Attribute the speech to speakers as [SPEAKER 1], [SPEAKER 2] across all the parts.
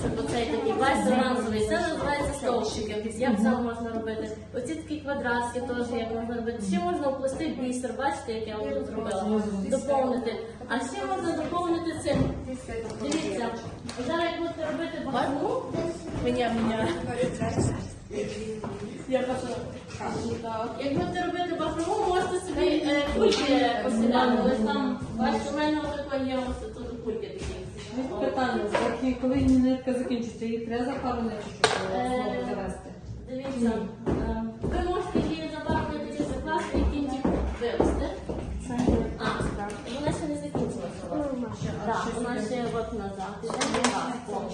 [SPEAKER 1] стовпчик, оцей такий, бачите, оранжевий, це називається стовпчики. Як це можна робити? Оці такі квадратки теж як можна робити. Ще можна оплести бісер, бачите, як я вам тут зробила. Доповнити. А ще можна доповнити цим. Дивіться, зараз як будете робити бахрому, мене, мене. Як будете робити бахрому, можете собі е, кульки посідати. Ось там, бачите, у мене отако є ось тут кульки такі.
[SPEAKER 2] Питання, поки коли нитка закінчиться, її треба запарити чи що
[SPEAKER 1] Е,
[SPEAKER 2] знову завести?
[SPEAKER 1] Дивіться, е, ви можете її забавити чи закласти і кінчик вивести. А, вона ще не закінчилася. Так, вона ще от назад. іде, так.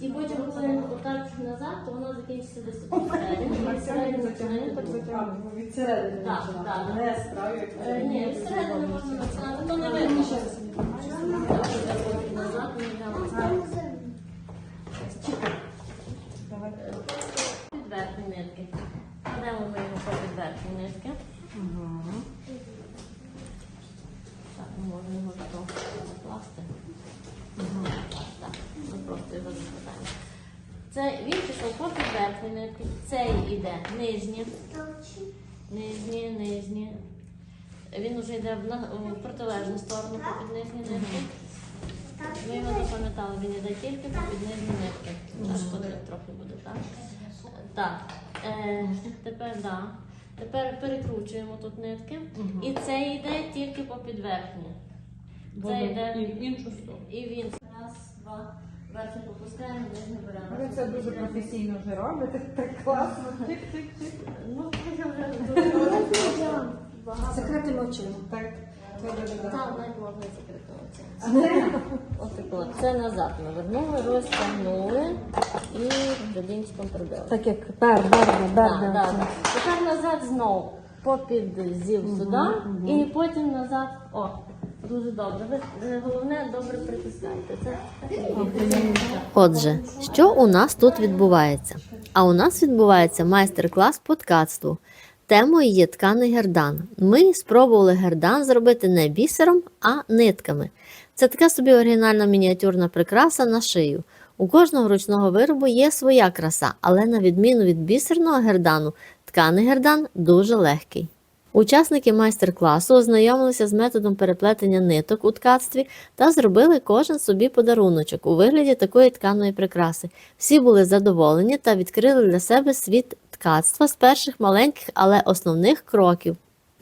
[SPEAKER 1] І потім, коли отак назад, то вона закінчиться десь тут всередині. І всередині починає тут.
[SPEAKER 2] Від середини
[SPEAKER 1] Так,
[SPEAKER 2] починати.
[SPEAKER 1] так.
[SPEAKER 2] Не як
[SPEAKER 1] Е, Ні, всередині можна починати, то не видно. Так, назад, ми йдемо. Під верхні нитки. Кладемо ми його під верхні нитки. Так, можемо його закласти. Ми просто його закладаємо. Це він пішов по під верхні нитки. Цей іде нижні. Нижні, нижні. Він вже йде в, протилежну сторону по під нижні нитки. Ви його запам'ятали, він йде тільки по під нижні нитки. Аж трохи буде, так? Так. Е, тепер да. Тепер перекручуємо тут нитки. І це йде тільки по підверхні. Це йде
[SPEAKER 2] І в іншу сторону.
[SPEAKER 1] і він. Раз, два. Верхню попускаємо, нижню беремо.
[SPEAKER 2] Ви це дуже професійно вже робите, так класно. Тик-тик-тик.
[SPEAKER 1] Ну, я вже дуже багато.
[SPEAKER 3] Секрети мовчимо.
[SPEAKER 2] Так,
[SPEAKER 1] Навіть можна. Отако. Це назад ми вернули, розтягнули і рядинчиком прибили.
[SPEAKER 3] Так як пер,
[SPEAKER 1] Так, так, так. Тепер назад знову попід зів сюди і потім назад. О, дуже добре. Ви е, головне добре притискайте. Це
[SPEAKER 4] Отже, що у нас тут відбувається? А у нас відбувається майстер-клас по ткацтву. Темою є тканий гердан. Ми спробували гердан зробити не бісером, а нитками. Це така собі оригінальна мініатюрна прикраса на шию. У кожного ручного виробу є своя краса, але на відміну від бісерного гердану, тканий гердан дуже легкий. Учасники майстер-класу ознайомилися з методом переплетення ниток у ткацтві та зробили кожен собі подаруночок у вигляді такої тканої прикраси. Всі були задоволені та відкрили для себе світ ткацтва з перших маленьких, але основних кроків.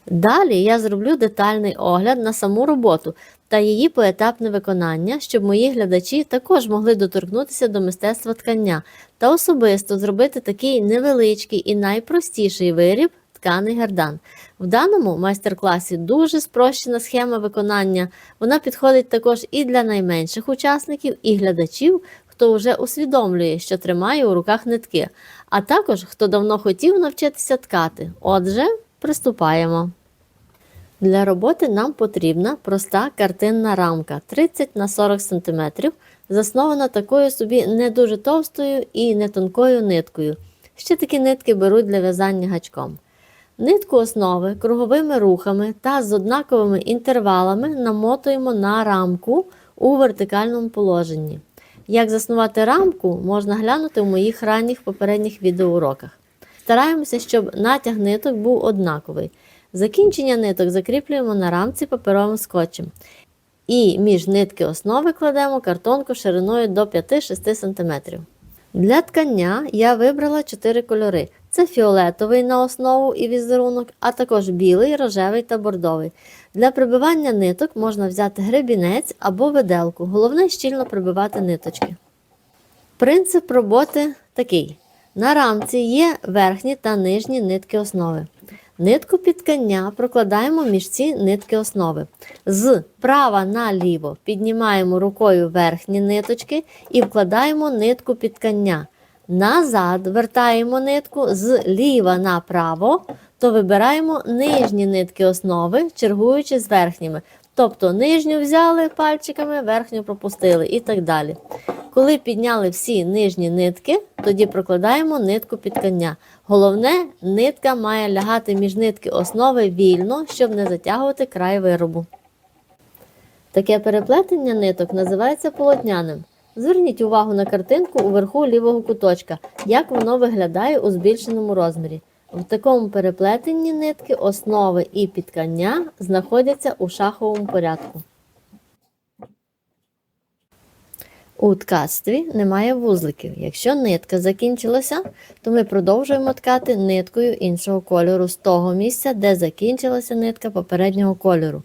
[SPEAKER 4] Далі я зроблю детальний огляд на саму роботу та її поетапне виконання, щоб мої глядачі також могли доторкнутися до мистецтва ткання та особисто зробити такий невеличкий і найпростіший виріб тканий гердан. В даному майстер-класі дуже спрощена схема виконання. Вона підходить також і для найменших учасників, і глядачів, хто вже усвідомлює, що тримає у руках нитки, а також хто давно хотів навчитися ткати. Отже, приступаємо. Для роботи нам потрібна проста картинна рамка 30 на 40 см, заснована такою собі не дуже товстою і не тонкою ниткою. Ще такі нитки беруть для в'язання гачком. Нитку основи круговими рухами та з однаковими інтервалами намотуємо на рамку у вертикальному положенні. Як заснувати рамку, можна глянути в моїх ранніх попередніх відеоуроках. Стараємося, щоб натяг ниток був однаковий. Закінчення ниток закріплюємо на рамці паперовим скотчем. І між нитки основи кладемо картонку шириною до 5-6 см. Для ткання я вибрала 4 кольори: це фіолетовий на основу і візерунок, а також білий, рожевий та бордовий. Для прибивання ниток можна взяти гребінець або виделку. Головне щільно прибивати ниточки. Принцип роботи такий: на рамці є верхні та нижні нитки основи. Нитку під ткання прокладаємо між ці нитки основи. З права на ліво піднімаємо рукою верхні ниточки і вкладаємо нитку під ткання. Назад вертаємо нитку з ліва на то вибираємо нижні нитки основи, чергуючи з верхніми. Тобто нижню взяли пальчиками, верхню пропустили і так далі. Коли підняли всі нижні нитки, тоді прокладаємо нитку під ткання. Головне, нитка має лягати між нитки основи вільно, щоб не затягувати край виробу. Таке переплетення ниток називається полотняним. Зверніть увагу на картинку уверху лівого куточка, як воно виглядає у збільшеному розмірі. В такому переплетенні нитки, основи і підкання знаходяться у шаховому порядку. У ткацтві немає вузликів. Якщо нитка закінчилася, то ми продовжуємо ткати ниткою іншого кольору з того місця, де закінчилася нитка попереднього кольору.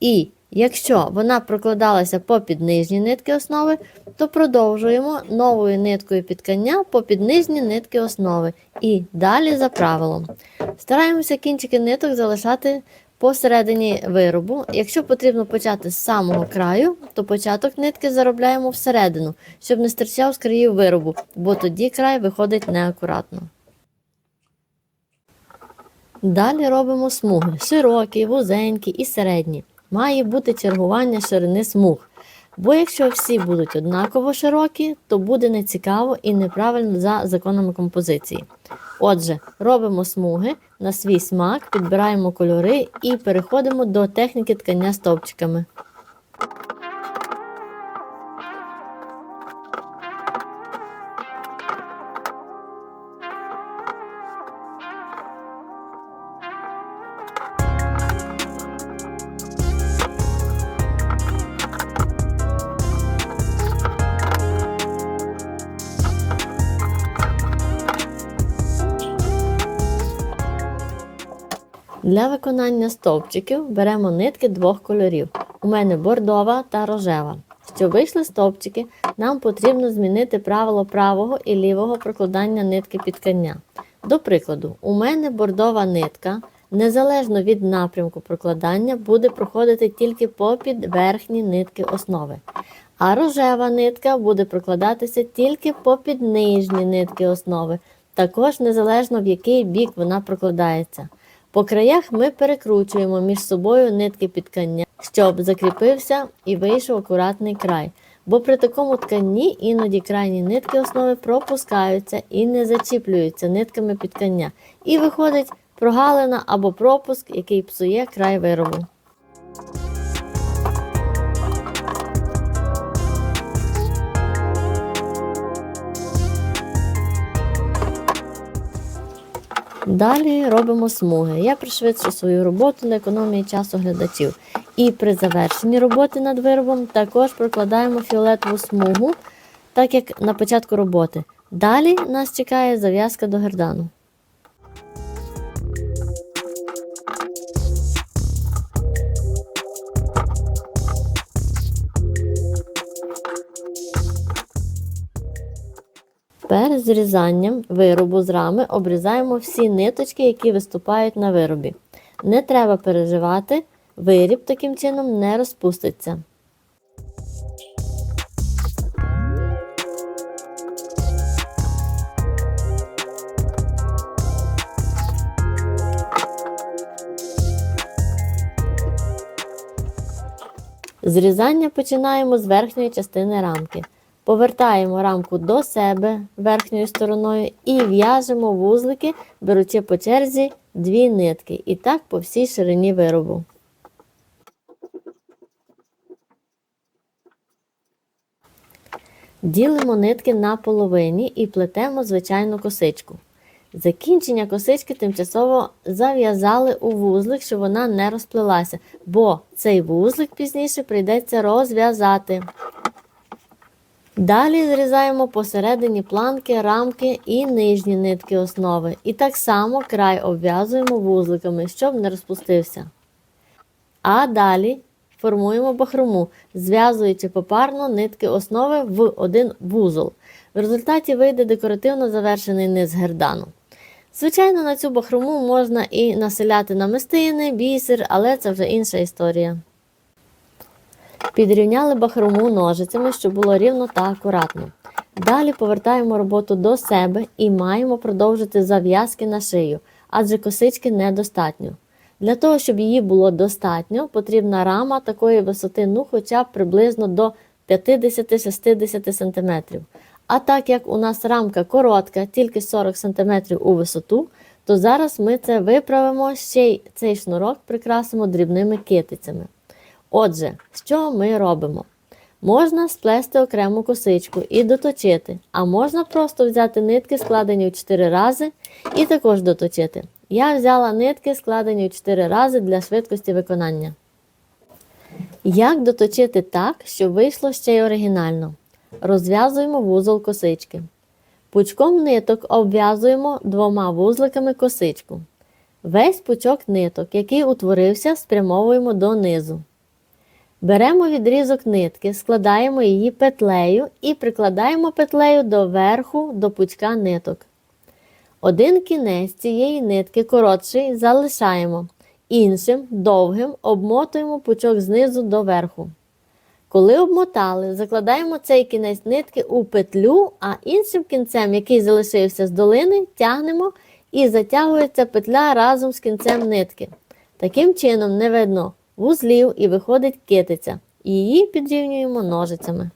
[SPEAKER 4] І якщо вона прокладалася попід нижні нитки основи, то продовжуємо новою ниткою підкання попід нижні нитки основи. І далі за правилом. Стараємося кінчики ниток залишати посередині виробу. Якщо потрібно почати з самого краю, то початок нитки заробляємо всередину, щоб не стирчав з країв виробу, бо тоді край виходить неакуратно. Далі робимо смуги широкі, вузенькі і середні. Має бути чергування ширини смуг. Бо якщо всі будуть однаково широкі, то буде нецікаво і неправильно за законами композиції. Отже, робимо смуги на свій смак, підбираємо кольори і переходимо до техніки ткання стовпчиками. Для виконання стовпчиків беремо нитки двох кольорів. У мене бордова та рожева. Щоб вийшли стовпчики, нам потрібно змінити правило правого і лівого прокладання нитки підкання. До прикладу, у мене бордова нитка, незалежно від напрямку прокладання, буде проходити тільки попід верхні нитки основи. А рожева нитка буде прокладатися тільки попід нижні нитки основи, також незалежно в який бік вона прокладається. По краях ми перекручуємо між собою нитки підкання, щоб закріпився і вийшов акуратний край. Бо при такому тканні іноді крайні нитки основи пропускаються і не зачіплюються нитками підкання. І виходить прогалина або пропуск, який псує край виробу. Далі робимо смуги. Я пришвидшу свою роботу для економії часу глядачів. І при завершенні роботи над виробом також прокладаємо фіолетову смугу, так як на початку роботи. Далі нас чекає зав'язка до гердану. Перед зрізанням виробу з рами обрізаємо всі ниточки, які виступають на виробі. Не треба переживати, виріб таким чином не розпуститься. Зрізання починаємо з верхньої частини рамки. Повертаємо рамку до себе верхньою стороною і в'яжемо вузлики, беручи по черзі дві нитки. І так по всій ширині виробу. Ділимо нитки на половині і плетемо звичайну косичку. Закінчення косички тимчасово зав'язали у вузлик, щоб вона не розплилася, бо цей вузлик пізніше прийдеться розв'язати. Далі зрізаємо посередині планки, рамки і нижні нитки основи. І так само край обв'язуємо вузликами, щоб не розпустився. А далі формуємо бахрому, зв'язуючи попарно нитки основи в один вузол. В результаті вийде декоративно завершений низ гердану. Звичайно, на цю бахрому можна і населяти намистини, бісер, але це вже інша історія. Підрівняли бахрому ножицями, щоб було рівно та акуратно. Далі повертаємо роботу до себе і маємо продовжити зав'язки на шию, адже косички недостатньо. Для того, щоб її було достатньо, потрібна рама такої висоти, ну хоча б приблизно до 50-60 см. А так як у нас рамка коротка, тільки 40 см у висоту, то зараз ми це виправимо, ще й цей шнурок прикрасимо дрібними китицями. Отже, що ми робимо? Можна сплести окрему косичку і доточити, а можна просто взяти нитки, складені в 4 рази, і також доточити. Я взяла нитки, складені в 4 рази для швидкості виконання. Як доточити так, щоб вийшло ще й оригінально? Розв'язуємо вузол косички. Пучком ниток обв'язуємо двома вузликами косичку. Весь пучок ниток, який утворився, спрямовуємо донизу. Беремо відрізок нитки, складаємо її петлею і прикладаємо петлею до верху до пучка ниток. Один кінець цієї нитки коротший залишаємо, іншим довгим обмотуємо пучок знизу до верху. Коли обмотали, закладаємо цей кінець нитки у петлю, а іншим кінцем, який залишився з долини, тягнемо і затягується петля разом з кінцем нитки. Таким чином не видно вузлів і виходить китиця. Її підрівнюємо ножицями.